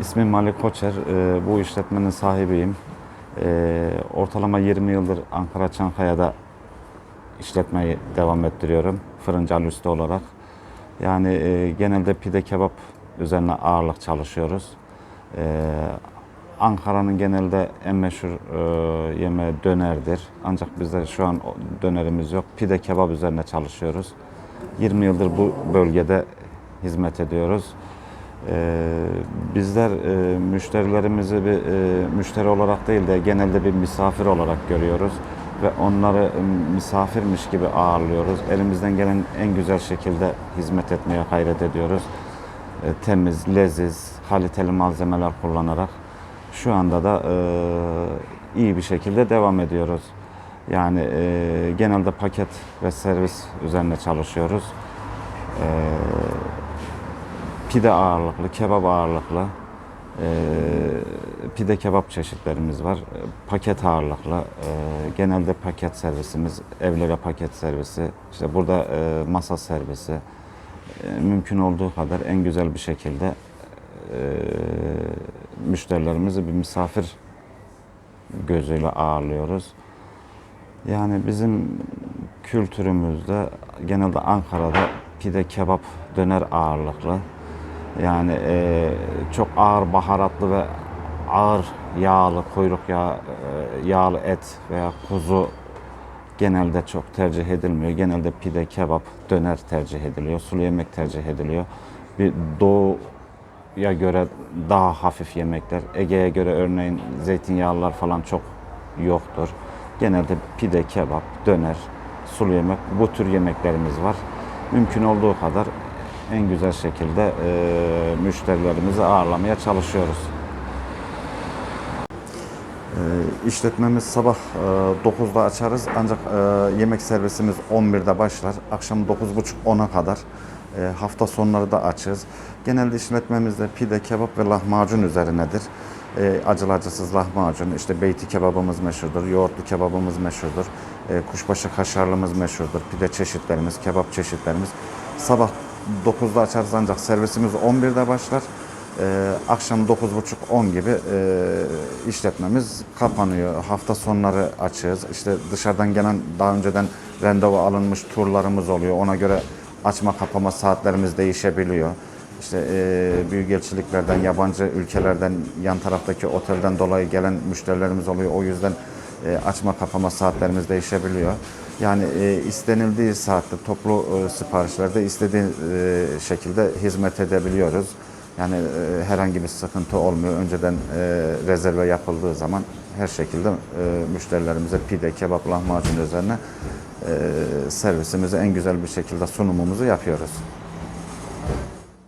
İsmim Malik Koçer. Ee, Bu işletmenin sahibiyim. Ee, Ortalama 20 yıldır Ankara Çankaya'da işletmeyi devam ettiriyorum. Fırıncı Ali Usta olarak. Yani e, genelde pide kebap üzerine ağırlık çalışıyoruz. Ankara'nın genelde en meşhur e, yemeği dönerdir. Ancak bizde şu an dönerimiz yok. Pide kebap üzerine çalışıyoruz. 20 yıldır bu bölgede hizmet ediyoruz. Bizler e, müşterilerimizi bir e, müşteri olarak değil de genelde bir misafir olarak görüyoruz ve onları e, misafirmiş gibi ağırlıyoruz. Elimizden gelen en güzel şekilde hizmet etmeye gayret ediyoruz. E, temiz, leziz, kaliteli malzemeler kullanarak şu anda da e, iyi bir şekilde devam ediyoruz. Yani e, genelde paket ve servis üzerine çalışıyoruz. E, pide ağırlıklı, kebap ağırlıklı, e, pide kebap çeşitlerimiz var. E, Paket ağırlıklı, e, genelde paket servisimiz, evlere paket servisi, işte burada e, masa servisi, e, mümkün olduğu kadar en güzel bir şekilde e, müşterilerimizi bir misafir gözüyle ağırlıyoruz. Yani bizim kültürümüzde genelde Ankara'da pide, kebap, döner ağırlıklı. Yani e, çok ağır baharatlı ve ağır yağlı, kuyruk yağı, e, yağlı et veya kuzu genelde çok tercih edilmiyor. Genelde pide, kebap, döner tercih ediliyor. Sulu yemek tercih ediliyor. Bir doğuya göre daha hafif yemekler. Ege'ye göre örneğin zeytinyağlılar falan çok yoktur. Genelde pide, kebap, döner, sulu yemek bu tür yemeklerimiz var. Mümkün olduğu kadar en güzel şekilde e, müşterilerimizi ağırlamaya çalışıyoruz. E, işletmemiz sabah e, 9'da açarız ancak e, yemek servisimiz 11'de başlar. Akşam 9.30-10'a kadar e, hafta sonları da açığız. Genelde işletmemizde pide, kebap ve lahmacun üzerinedir. E, acılı acısız lahmacun, işte beyti kebabımız meşhurdur, yoğurtlu kebabımız meşhurdur, e, kuşbaşı kaşarlımız meşhurdur, pide çeşitlerimiz, kebap çeşitlerimiz. Sabah 9'da açarız ancak servisimiz 11'de başlar. Ee, akşam 9.30-10 gibi e, işletmemiz kapanıyor. Hafta sonları açığız. İşte dışarıdan gelen daha önceden randevu alınmış turlarımız oluyor. Ona göre açma kapama saatlerimiz değişebiliyor. İşte e, büyükelçiliklerden, yabancı ülkelerden, yan taraftaki otelden dolayı gelen müşterilerimiz oluyor. O yüzden e, açma kapama saatlerimiz değişebiliyor. Yani e, istenildiği saatte toplu e, siparişlerde istediği şekilde hizmet edebiliyoruz. Yani herhangi bir sıkıntı olmuyor. Önceden rezerve yapıldığı zaman her şekilde müşterilerimize pide, kebap, lahmacun üzerine servisimizi en güzel bir şekilde sunumumuzu yapıyoruz.